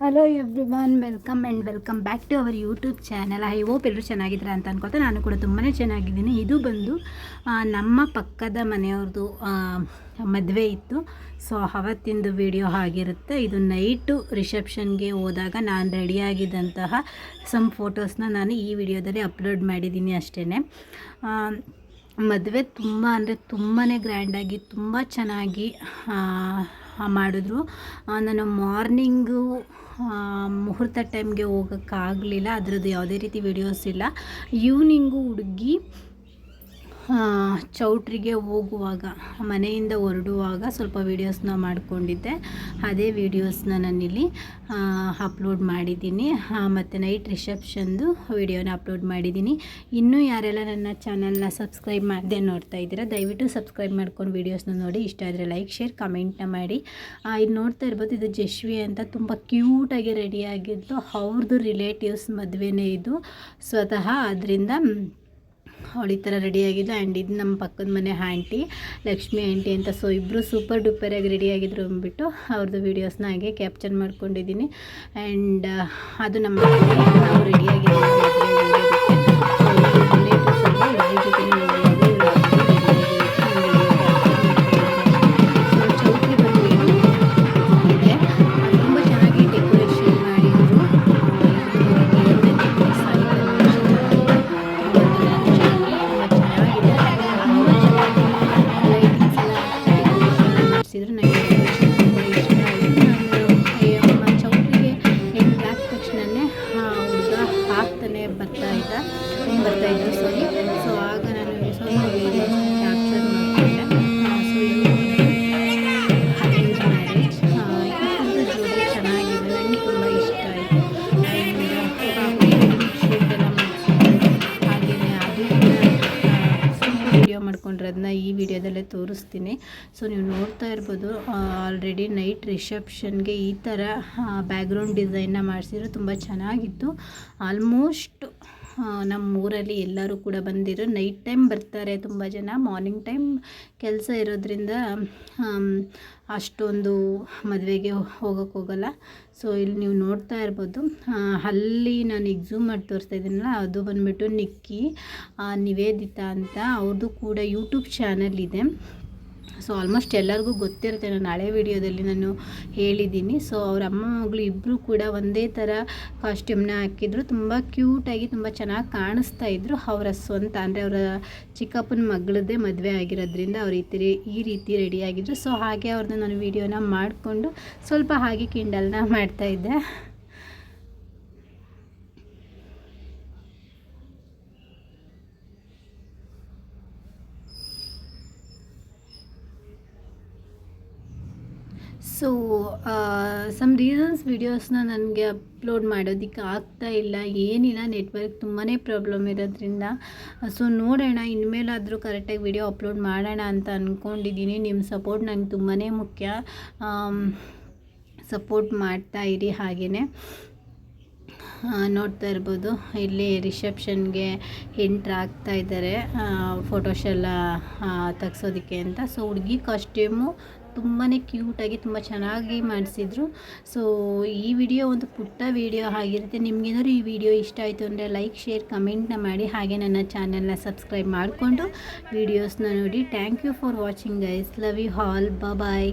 Hello everyone welcome and welcome back to our YouTube channel I hope ಎಲ್ಲರೂ ಚೆನ್ನಾಗಿದ್ದಾರೆ ಅಂತ ಅನ್ಕೋತಾ ನಾನು ಕೂಡ ತುಂಬಾ ಚೆನ್ನಾಗಿದ್ದೀನಿ. ಇದು ಬಂದು ನಮ್ಮ ಪಕ್ಕದ ಮನೆಯವ್ರದ್ದು ಮದುವೆ ಇತ್ತು. ಸೊ ಅವತ್ತಿಂದು ವಿಡಿಯೋ ಆಗಿರುತ್ತೆ. ಇದು ನೈಟು ರಿಸೆಪ್ಷನ್ಗೆ ಹೋದಾಗ ನಾನು ರೆಡಿಯಾಗಿದ್ದಂತಹ ಸಮ್ ಫೋಟೋಸ್ನ ನಾನು ಈ ವಿಡಿಯೋದಲ್ಲಿ ಅಪ್ಲೋಡ್ ಮಾಡಿದ್ದೀನಿ ಅಷ್ಟೇ ಮದುವೆ ತುಂಬ ಅಂದರೆ ತುಂಬಾ ಗ್ರ್ಯಾಂಡಾಗಿ ತುಂಬ ಚೆನ್ನಾಗಿ ಮಾಡಿದ್ರು. ನಾನು ಮಾರ್ನಿಂಗು ಮುಹೂರ್ತ ಟೈಮ್ಗೆ ಹೋಗೋಕ್ಕಾಗಲಿಲ್ಲ. ಅದರದ್ದು ಯಾವುದೇ ರೀತಿ ವೀಡಿಯೋಸ್ ಇಲ್ಲ. ಈವ್ನಿಂಗು ಹುಡುಗಿ ಚೌಟ್ರಿಗೆ ಹೋಗುವಾಗ, ಮನೆಯಿಂದ ಹೊರಡುವಾಗ ಸ್ವಲ್ಪ ವೀಡಿಯೋಸ್ನ ಮಾಡಿಕೊಂಡಿದ್ದೆ. ಅದೇ ವೀಡಿಯೋಸ್ನ ನಾನಿಲ್ಲಿ ಅಪ್ಲೋಡ್ ಮಾಡಿದ್ದೀನಿ. ಮತ್ತು ನೈಟ್ ರಿಸೆಪ್ಷನ್ದು ವೀಡಿಯೋನ ಅಪ್ಲೋಡ್ ಮಾಡಿದ್ದೀನಿ. ಇನ್ನೂ ಯಾರೆಲ್ಲ ನನ್ನ ಚಾನಲ್ನ ಸಬ್ಸ್ಕ್ರೈಬ್ ಮಾಡಿದೆ ನೋಡ್ತಾ ಇದ್ದೀರಾ, ದಯವಿಟ್ಟು ಸಬ್ಸ್ಕ್ರೈಬ್ ಮಾಡ್ಕೊಂಡು ವೀಡಿಯೋಸ್ನ ನೋಡಿ. ಇಷ್ಟ ಆದರೆ ಲೈಕ್ ಶೇರ್ ಕಮೆಂಟ್ನ ಮಾಡಿ. ಇದು ನೋಡ್ತಾ ಇರ್ಬೋದು, ಇದು ಜಶ್ವಿ ಅಂತ ತುಂಬ ಕ್ಯೂಟಾಗಿ ರೆಡಿಯಾಗಿದ್ದು ಅವ್ರದ್ದು ರಿಲೇಟಿವ್ಸ್ ಮದುವೆನೇ ಇದು. ಸ್ವತಃ ಅದರಿಂದ ಅವಳು ಈ ಥರ ರೆಡಿಯಾಗಿದ್ದು ಆ್ಯಂಡ್ ಇದು ನಮ್ಮ ಪಕ್ಕದ ಮನೆ ಆಂಟಿ, ಲಕ್ಷ್ಮಿ ಆಂಟಿ ಅಂತ. ಸೊ ಇಬ್ಬರು ಸೂಪರ್ ಡೂಪರಾಗಿ ರೆಡಿಯಾಗಿದ್ರು ಅಂದ್ಬಿಟ್ಟು ಅವ್ರದ್ದು ವೀಡಿಯೋಸ್ನ ಹಾಗೆ ಕ್ಯಾಪ್ಚರ್ ಮಾಡ್ಕೊಂಡಿದ್ದೀನಿ. ಆ್ಯಂಡ್ ಅದು ನಮ್ಮ ರೆಡಿಯಾಗಿದೆ ಬರ್ತಾ ಇದ್ದ ಬರ್ತಾ ವಿಡಿಯೋ ಮಾಡ್ಕೊಂಡಿರೋದನ್ನ ಈ ವಿಡಿಯೋದಲ್ಲೇ ತೋರಿಸ್ತೀನಿ. ಸೊ ನೀವು ನೋಡ್ತಾ ಇರ್ಬೋದು ಆಲ್ರೆಡಿ ನೈಟ್ ರಿಸೆಪ್ಷನ್ಗೆ ಈ ಥರ ಬ್ಯಾಕ್ಗ್ರೌಂಡ್ ಡಿಸೈನ್ನ ಮಾಡಿಸಿದ್ರು ತುಂಬ ಚೆನ್ನಾಗಿತ್ತು. ಆಲ್ಮೋಸ್ಟ್ ನಮ್ಮ ಊರಲ್ಲಿ ಎಲ್ಲರೂ ಕೂಡ ಬಂದಿರು. ನೈಟ್ ಟೈಮ್ ಬರ್ತಾರೆ ತುಂಬ ಜನ. ಮಾರ್ನಿಂಗ್ ಟೈಮ್ ಕೆಲಸ ಇರೋದ್ರಿಂದ ಅಷ್ಟೊಂದು ಮದುವೆಗೆ ಹೋಗೋಕ್ಕೆ ಹೋಗಲ್ಲ. ಸೊ ಇಲ್ಲಿ ನೀವು ನೋಡ್ತಾ ಇರ್ಬೋದು. ಅಲ್ಲಿ ನಾನು ಎಕ್ಸೂಮ್ ಮಾಡಿ ತೋರಿಸ್ತಾ ಇದ್ದೀನಲ್ಲ, ಅದು ಬಂದ್ಬಿಟ್ಟು ನಿಕ್ಕಿ ನಿವೇದಿತಾ ಅಂತ. ಅವ್ರದ್ದು ಕೂಡ ಯೂಟ್ಯೂಬ್ ಚಾನಲ್ ಇದೆ. ಸೊ ಆಲ್ಮೋಸ್ಟ್ ಎಲ್ಲರಿಗೂ ಗೊತ್ತಿರುತ್ತೆ. ನಾನು ಹಳೆ ವಿಡಿಯೋದಲ್ಲಿ ನಾನು ಹೇಳಿದ್ದೀನಿ. ಸೊ ಅವ್ರ ಅಮ್ಮ ಮಗಳು ಇಬ್ಬರು ಕೂಡ ಒಂದೇ ಥರ ಕಾಸ್ಟ್ಯೂಮ್ನ ಹಾಕಿದ್ರು. ತುಂಬ ಕ್ಯೂಟಾಗಿ ತುಂಬ ಚೆನ್ನಾಗಿ ಕಾಣಿಸ್ತಾ ಇದ್ರು. ಅವರ ಸ್ವಂತ ಅಂದರೆ ಅವರ ಚಿಕ್ಕಪ್ಪನ ಮಗಳದ್ದೇ ಮದುವೆ ಆಗಿರೋದ್ರಿಂದ ಅವ್ರ ಈ ಥರ ಈ ರೀತಿ ರೆಡಿಯಾಗಿದ್ರು ಸೊ ಹಾಗೆ ಅವ್ರನ್ನ ನಾನು ವಿಡಿಯೋನ ಮಾಡಿಕೊಂಡು ಸ್ವಲ್ಪ ಹಾಗೆ ಕಿಂಡಲ್ನ ಮಾಡ್ತಾಯಿದ್ದೆ ಸೊ ಸಮ್ ರೀಸನ್ಸ್ ವೀಡಿಯೋಸ್ನ ನನಗೆ ಅಪ್ಲೋಡ್ ಮಾಡೋದಕ್ಕೆ ಆಗ್ತಾ ಇಲ್ಲ. ಏನಿಲ್ಲ ನೆಟ್ವರ್ಕ್ ತುಂಬಾ ಪ್ರಾಬ್ಲಮ್ ಇರೋದ್ರಿಂದ. ಸೊ ನೋಡೋಣ, ಇನ್ಮೇಲಾದರೂ ಕರೆಕ್ಟಾಗಿ ವಿಡಿಯೋ ಅಪ್ಲೋಡ್ ಮಾಡೋಣ ಅಂತ ಅಂದ್ಕೊಂಡಿದ್ದೀನಿ ನಿಮ್ಮ ಸಪೋರ್ಟ್ ನಂಗೆ ತುಂಬಾ ಮುಖ್ಯ. ಸಪೋರ್ಟ್ ಮಾಡ್ತಾ ಇರಿ ಹಾಗೆಯೇ ನೋಡ್ತಾ ಇರ್ಬೋದು. ಇಲ್ಲಿ ರಿಸೆಪ್ಷನ್ಗೆ ಎಂಟ್ರ್ ಇದ್ದಾರೆ. ಫೋಟೋಸ್ ಎಲ್ಲ ತೆಗ್ಸೋದಕ್ಕೆ ಅಂತ. ಸೊ ಹುಡುಗಿ ಕಾಸ್ಟ್ಯೂಮು ತುಂಬಾ ಕ್ಯೂಟಾಗಿ ತುಂಬ ಚೆನ್ನಾಗಿ ಮಾಡಿಸಿದ್ರು. ಸೊ ಈ ವಿಡಿಯೋ ಒಂದು ಪುಟ್ಟ ವಿಡಿಯೋ ಆಗಿರುತ್ತೆ. ನಿಮಗೇನಾದ್ರು ಈ ವಿಡಿಯೋ ಇಷ್ಟ ಆಯಿತು ಅಂದರೆ ಲೈಕ್ ಶೇರ್ ಕಮೆಂಟ್ನ ಮಾಡಿ. ಹಾಗೆ ನನ್ನ ಚಾನಲ್ನ ಸಬ್ಸ್ಕ್ರೈಬ್ ಮಾಡಿಕೊಂಡು ವಿಡಿಯೋಸ್ನ ನೋಡಿ. Thank you for watching guys love you all bye